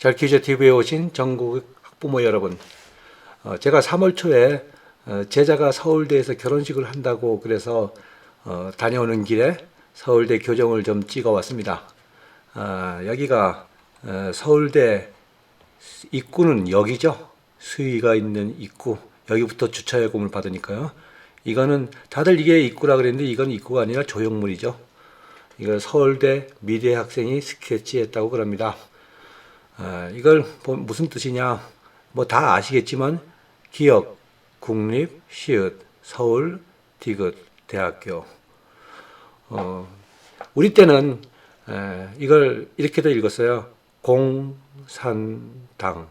잘 기자 TV에 오신 전국 학부모 여러분, 어, 제가 3월 초에 어, 제자가 서울대에서 결혼식을 한다고 그래서 어, 다녀오는 길에 서울대 교정을 좀 찍어 왔습니다. 아, 여기가 어, 서울대 입구는 여기죠. 수위가 있는 입구. 여기부터 주차 요금을 받으니까요. 이거는 다들 이게 입구라 그랬는데 이건 입구가 아니라 조형물이죠. 이걸 서울대 미래 학생이 스케치했다고 그럽니다. 아, 이걸 보- 무슨 뜻이냐? 뭐 다 아시겠지만 기역, 국립, 시읒, 서울, 디귿, 대학교. 어, 우리 때는 에, 이걸 이렇게도 읽었어요. 공산당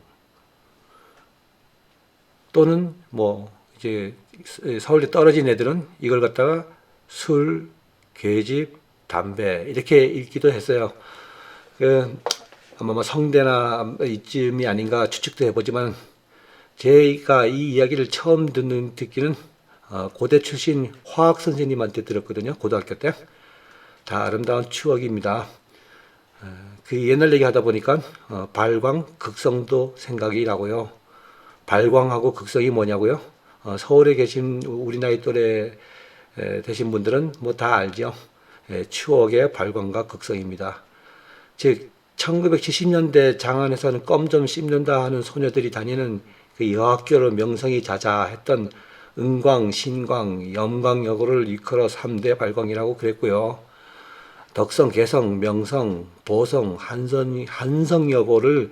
또는 뭐 이제 서울대 떨어진 애들은 이걸 갖다가 술, 계집, 담배 이렇게 읽기도 했어요. 그 아마 뭐 성대나 이쯤이 아닌가 추측도 해보지만 제가 이 이야기를 처음 듣는 듣기는 어, 고대 출신 화학 선생님한테 들었거든요. 고등학교 때. 다 아름다운 추억입니다. 어, 그 옛날 얘기 하다 보니까 어, 발광 극성도 생각이 나고요. 발광하고 극성이 뭐냐고요? 어, 서울에 계신 우리 나이 또래 에, 되신 분들은 뭐 다 알죠. 예, 추억의 발광과 극성입니다. 즉 1970년대 장안에서는 껌 좀 씹는다 하는 소녀들이 다니는 그 여학교로 명성이 자자했던 은광, 신광, 염광여고를 일컬어 3대 발광이라고 그랬고요. 덕성, 개성, 명성, 보성, 한성, 한성여고를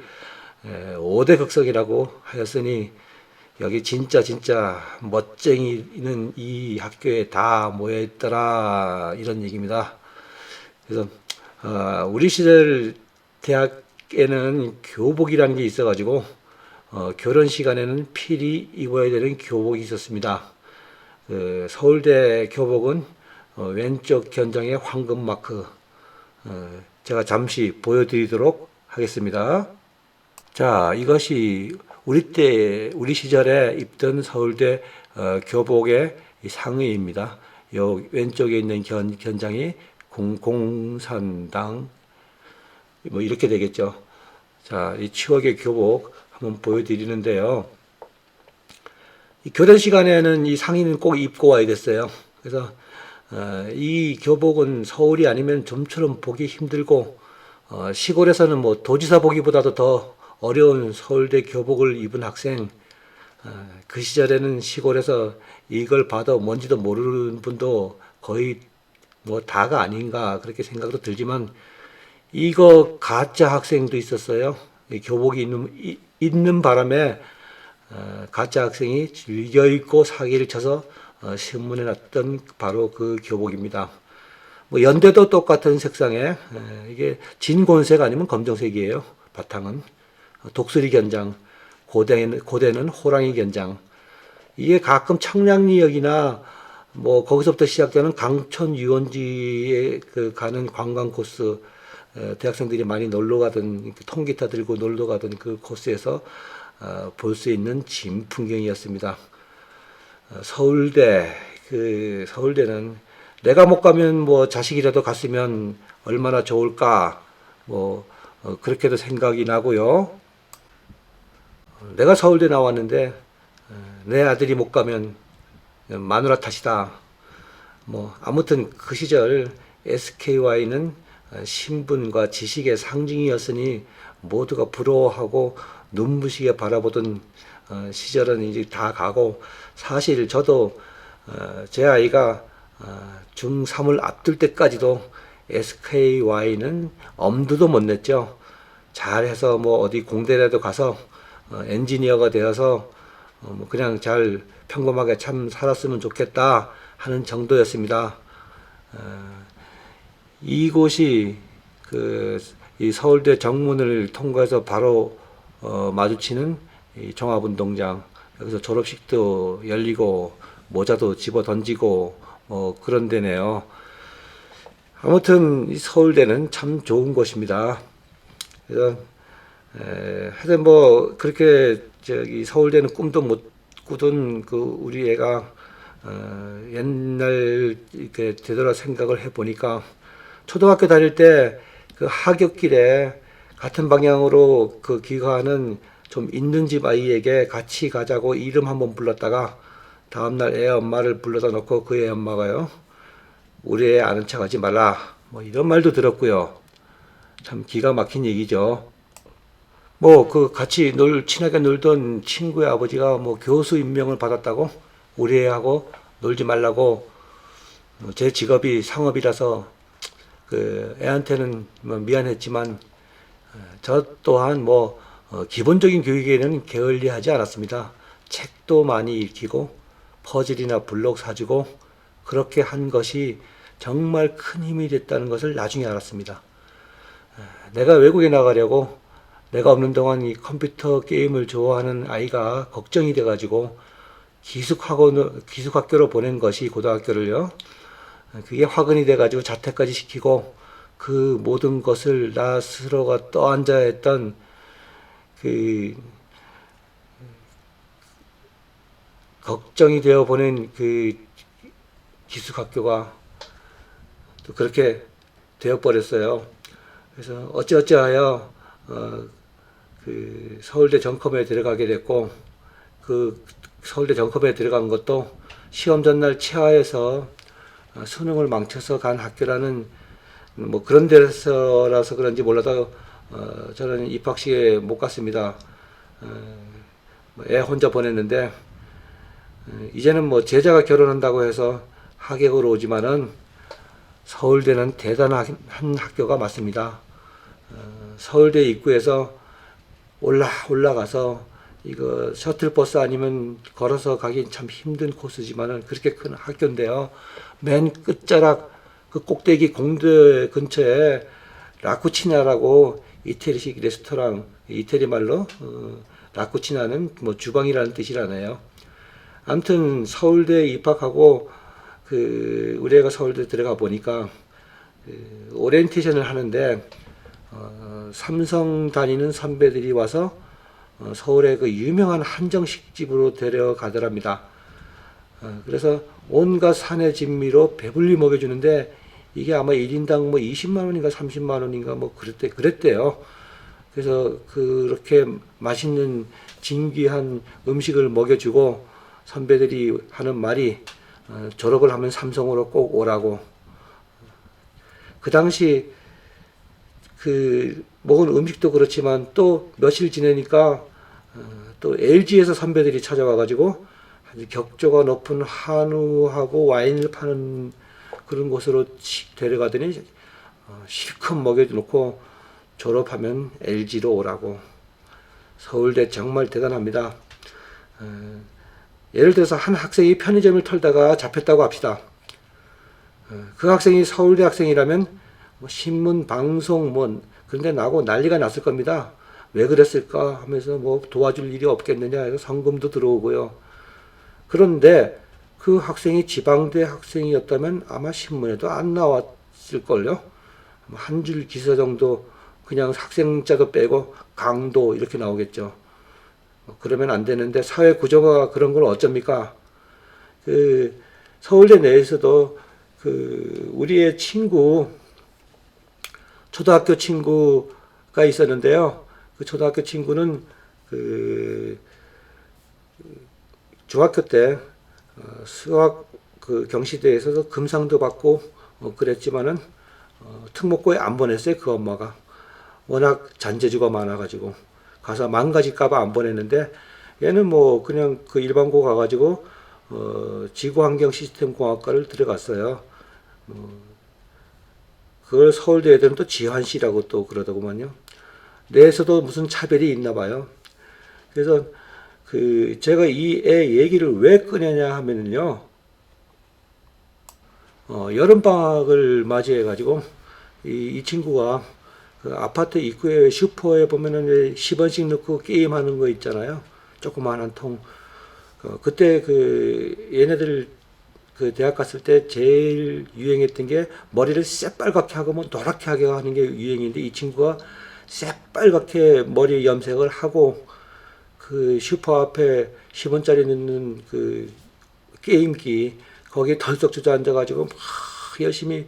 5대 극성이라고 하였으니 여기 진짜 진짜 멋쟁이는 이 학교에 다 모여있더라 이런 얘기입니다. 그래서 어, 우리 시절 대학에는 교복이라는 게 있어가지고 어, 결혼 시간에는 필히 입어야 되는 교복이 있었습니다. 그 서울대 교복은 어, 왼쪽 견장에 황금 마크 어, 제가 잠시 보여드리도록 하겠습니다. 자, 이것이 우리 때 우리 시절에 입던 서울대 어, 교복의 이 상의입니다. 요 왼쪽에 있는 견, 견장이 공, 공산당 뭐 이렇게 되겠죠. 자, 이 추억의 교복 한번 보여드리는데요. 이 교대 시간에는 이 상의는 꼭 입고 와야 됐어요. 그래서 어, 이 교복은 서울이 아니면 좀처럼 보기 힘들고 어, 시골에서는 뭐 도지사 보기보다도 더 어려운 서울대 교복을 입은 학생 어, 그 시절에는 시골에서 이걸 봐도 뭔지도 모르는 분도 거의 뭐 다가 아닌가 그렇게 생각도 들지만 이거 가짜 학생도 있었어요. 이 교복이 있는, 이- 있는 바람에 어, 가짜 학생이 즐겨 입고 사기를 쳐서 어, 신문에 났던 바로 그 교복입니다. 뭐 연대도 똑같은 색상에 에, 이게 진곤색 아니면 검정색이에요. 바탕은 어, 독수리 견장, 고대는 고대는 호랑이 견장. 이게 가끔 청량리역이나 뭐 거기서부터 시작되는 강촌 유원지에 그 가는 관광 코스 에, 대학생들이 많이 놀러 가던 그 통기타 들고 놀러 가던 그 코스에서 어, 볼수 있는 진 풍경이었습니다. 어, 서울대 그 서울대는 내가 못 가면 뭐 자식이라도 갔으면 얼마나 좋을까 뭐 어, 그렇게도 생각이 나고요. 어, 내가 서울대 나왔는데 어, 내 아들이 못 가면 마누라 탓이다. 뭐 아무튼 그 시절 SKY는 어, 신분과 지식의 상징이었으니 모두가 부러워하고 눈부시게 바라보던 어, 시절은 이제 다 가고 사실 저도 어, 제 아이가 어, 중3을 앞둘 때까지도 SKY는 엄두도 못 냈죠. 잘해서 뭐 어디 공대라도 가서 어, 엔지니어가 되어서 어, 뭐 그냥 잘 평범하게 참 살았으면 좋겠다 하는 정도였습니다. 어, 이곳이 그이 서울대 정문을 통과해서 바로 어, 마주치는 이 종합운동장 여기서 졸업식도 열리고 모자도 집어 던지고 뭐 그런 데네요. 아무튼 이 서울대는 참 좋은 곳입니다. 그래서 에, 하여튼 뭐 그렇게 저기 서울대는 꿈도 못 꾸던 그 우리 애가 어, 옛날 이렇게 되돌아 생각을 해 보니까 초등학교 다닐 때 그 하굣길에 같은 방향으로 그 귀가하는 좀 있는 집 아이에게 같이 가자고 이름 한번 불렀다가 다음날 애 엄마를 불러다 놓고 그 애 엄마가요 우리 애 아는 척 하지 말라. 뭐 이런 말도 들었고요. 참 기가 막힌 얘기죠. 뭐 그 같이 놀 친하게 놀던 친구의 아버지가 뭐 교수 임명을 받았다고 우리 애하고 놀지 말라고 뭐제 직업이 상업이라서 그 애한테는 뭐 미안했지만 어, 저 또한 뭐 어, 기본적인 교육에는 게을리하지 않았습니다. 책도 많이 읽히고 퍼즐이나 블록 사주고 그렇게 한 것이 정말 큰 힘이 됐다는 것을 나중에 알았습니다. 에, 내가 외국에 나가려고 내가 없는 동안 이 컴퓨터 게임을 좋아하는 아이가 걱정이 돼가지고 기숙학원 기숙학교로 보낸 것이 고등학교를요. 그게 화근이 돼가지고 자퇴까지 시키고 그 모든 것을 나 스스로가 떠앉아 했던 그 걱정이 되어 보낸 그 기숙학교가 또 그렇게 되어 버렸어요. 그래서 어찌어찌하여 어, 그 서울대 전컴에 들어가게 됐고 그 서울대 전컴에 들어간 것도 시험 전날 치아에서 어, 수능을 망쳐서 간 학교라는 뭐 그런 데서라서 그런지 몰라도 어, 저는 입학식에 못 갔습니다. 어, 뭐애 혼자 보냈는데 어, 이제는 뭐 제자가 결혼한다고 해서 하객으로 오지만은 서울대는 대단한 한 학교가 맞습니다. 어, 서울대 입구에서 올라 올라가서 이거 셔틀버스 아니면 걸어서 가기 참 힘든 코스지만은 그렇게 큰 학교인데요. 맨 끝자락 그 꼭대기 공대 근처에 라쿠치나라고 이태리식 레스토랑 이태리 말로 어, 라쿠치나는 뭐 주방이라는 뜻이라네요. 아무튼 서울대 입학하고 그 우리 애가 서울대 들어가 보니까 그 오리엔테이션을 하는데 어, 삼성 다니는 선배들이 와서 어, 서울의 그 유명한 한정식 집으로 데려가더랍니다. 어, 그래서 온갖 산의 진미로 배불리 먹여주는데 이게 아마 1인당 뭐 20만 원인가 30만 원인가 뭐 그랬대 그랬대요. 그래서 그렇게 맛있는 진귀한 음식을 먹여주고 선배들이 하는 말이 어, 졸업을 하면 삼성으로 꼭 오라고. 그 당시 그 먹은 음식도 그렇지만 또 며칠 지내니까 어, 또 LG에서 선배들이 찾아와 가지고 아주 격조가 높은 한우하고 와인을 파는 그런 곳으로 치- 데려가더니 어, 실컷 먹여놓고 졸업하면 LG로 오라고 서울대 정말 대단합니다. 어, 예를 들어서 한 학생이 편의점을 털다가 잡혔다고 합시다. 어, 그 학생이 서울대 학생이라면 뭐 신문, 방송, 뭐 그런데 나고 난리가 났을 겁니다. 왜 그랬을까 하면서 뭐 도와줄 일이 없겠느냐 성금도 들어오고요. 그런데 그 학생이 지방대 학생이었다면 아마 신문에도 안 나왔을걸요. 한 줄 기사 정도 그냥 학생자도 빼고 강도 이렇게 나오겠죠. 어, 그러면 안 되는데 사회 구조가 그런 걸 어쩝니까? 그 서울대 내에서도 그 우리의 친구 초등학교 친구가 있었는데요. 그 초등학교 친구는 그 중학교 때 어, 수학 그 경시대에서도 금상도 받고 어, 그랬지만은 어, 특목고에 안 보냈어요 그 엄마가 워낙 잔재주가 많아가지고 가서 망가질까봐 안 보냈는데 얘는 뭐 그냥 그 일반고 가가지고 어, 지구환경 시스템 공학과를 들어갔어요. 어, 그걸 서울대 애들은 또 지환씨라고 또 그러더구만요. 내에서도 무슨 차별이 있나 봐요. 그래서 그 제가 이 애 얘기를 왜 꺼내냐 하면은요. 어, 여름 방학을 맞이해 가지고 이, 이 친구가 그 아파트 입구에 슈퍼에 보면은 왜 10원씩 넣고 게임하는 거 있잖아요. 조그마한 통. 어, 그때 그 얘네들 그 대학 갔을 때 제일 유행했던 게 머리를 새빨갛게 하고 뭐 노랗게 하게 하는 게 유행인데 이 친구가 새빨갛게 머리 염색을 하고 그 슈퍼 앞에 10원짜리 넣는 그 게임기 거기에 덜썩 주저앉아 가지고 막 열심히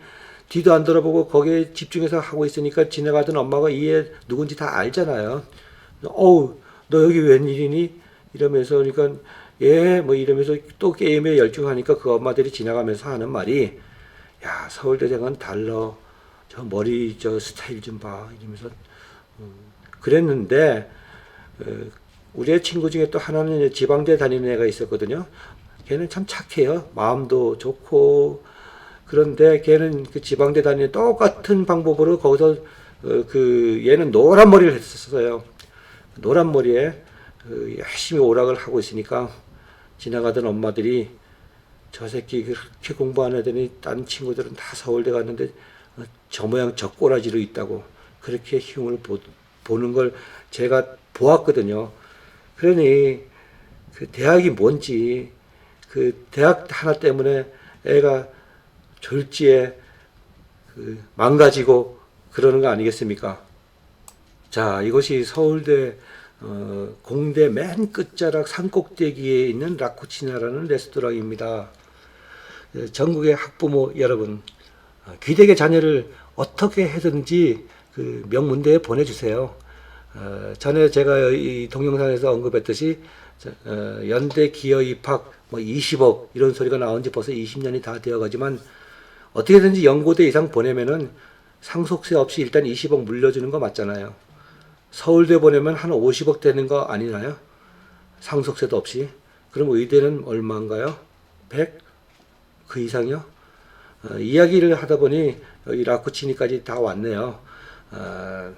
뒤도 안 돌아보고 거기에 집중해서 하고 있으니까 지나가던 엄마가 이애 누군지 다 알잖아요. 어우, 너 여기 웬일이니? 이러면서 그러니까 예, 뭐 이러면서 또 게임에 열중하니까 그 엄마들이 지나가면서 하는 말이 야, 서울대생은 달러. 저 머리 저 스타일 좀 봐. 이러면서 음, 그랬는데 어, 우리의 친구 중에 또 하나는 지방대 다니는 애가 있었거든요. 걔는 참 착해요. 마음도 좋고 그런데 걔는 그 지방대 다니는 똑같은 방법으로 거기서 어, 그 얘는 노란 머리를 했었어요. 노란 머리에 그 열심히 오락을 하고 있으니까 지나가던 엄마들이 저 새끼 그렇게 공부 안 하더니 다른 친구들은 다 서울대 갔는데 어, 저 모양 저 꼬라지로 있다고 그렇게 흉을 보, 보는 걸 제가 보았거든요. 그러니 그 대학이 뭔지 그 대학 하나 때문에 애가 졸지에 그 망가지고 그러는 거 아니겠습니까? 자, 이것이 서울대 어, 공대 맨 끝자락 산꼭대기에 있는 라쿠치나라는 레스토랑입니다. 예, 전국의 학부모 여러분, 어, 귀대의 자녀를 어떻게 해든지 그 명문대에 보내주세요. 어, 전에 제가 이 동영상에서 언급했듯이 저, 어, 연대 기여 입학 뭐 20억 이런 소리가 나온 지 벌써 20년이 다 되어가지만 어떻게든지 연고대 이상 보내면은 상속세 없이 일단 20억 물려주는 거 맞잖아요. 서울대 보내면 한 50억 되는 거 아니나요? 상속세도 없이. 그럼 의대는 얼마인가요? 100? 그 이상이요? 어, 이야기를 하다 보니 여기 라쿠치니까지 다 왔네요. 어,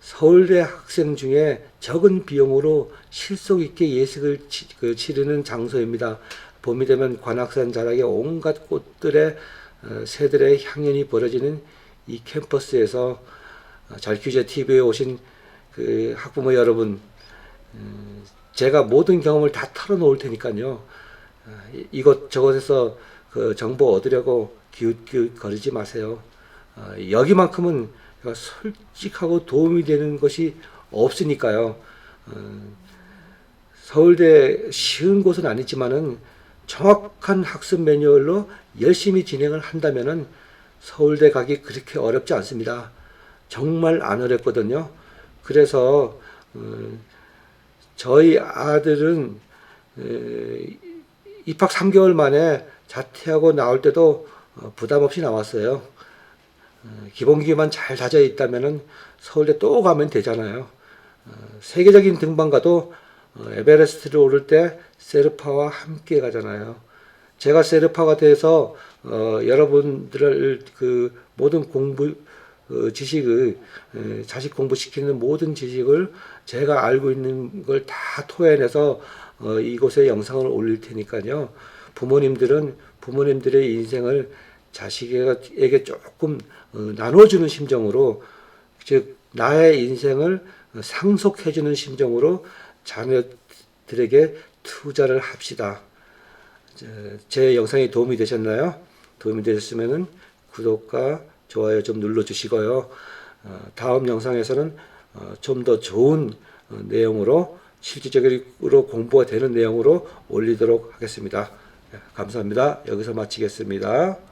서울대 학생 중에 적은 비용으로 실속 있게 예식을 치, 그 치르는 장소입니다. 봄이 되면 관악산 자락에 온갖 꽃들의 어, 새들의 향연이 벌어지는 이 캠퍼스에서 어, 잘규제 TV에 오신 그 학부모 여러분, 음, 제가 모든 경험을 다 털어놓을 테니까요. 어, 이- 이것 저것에서 그 정보 얻으려고 기웃기웃 거리지 마세요. 어, 여기만큼은 솔직하고 도움이 되는 것이 없으니까요. 어, 서울대 쉬운 곳은 아니지만은 정확한 학습 매뉴얼로 열심히 진행을 한다면은 서울대 가기 그렇게 어렵지 않습니다. 정말 안 어렵거든요. 그래서 어, 저희 아들은 에, 입학 3개월 만에 자퇴하고 나올 때도 어, 부담 없이 나왔어요. 어, 기본기만 잘 다져 있다면은 서울대 또 가면 되잖아요. 어, 세계적인 등반 가도 어, 에베레스트를 오를 때 세르파와 함께 가잖아요. 제가 세르파가 돼서 어, 여러분들을 그 모든 공부 어, 지식을 에, 자식 공부시키는 모든 지식을 제가 알고 있는 걸 다 토해내서 어, 이곳에 영상을 올릴 테니까요. 부모님들은 부모님들의 인생을 자식에게 조금 어, 나눠주는 심정으로 즉 나의 인생을 상속해주는 심정으로 자녀들에게 투자를 합시다. 제- 제 영상이 도움이 되셨나요? 도움이 되셨으면 구독과 좋아요 좀 눌러주시고요. 어, 다음 영상에서는 어, 좀더 좋은 어, 내용으로 실질적으로 공부가 되는 내용으로 올리도록 하겠습니다. 예, 감사합니다. 여기서 마치겠습니다.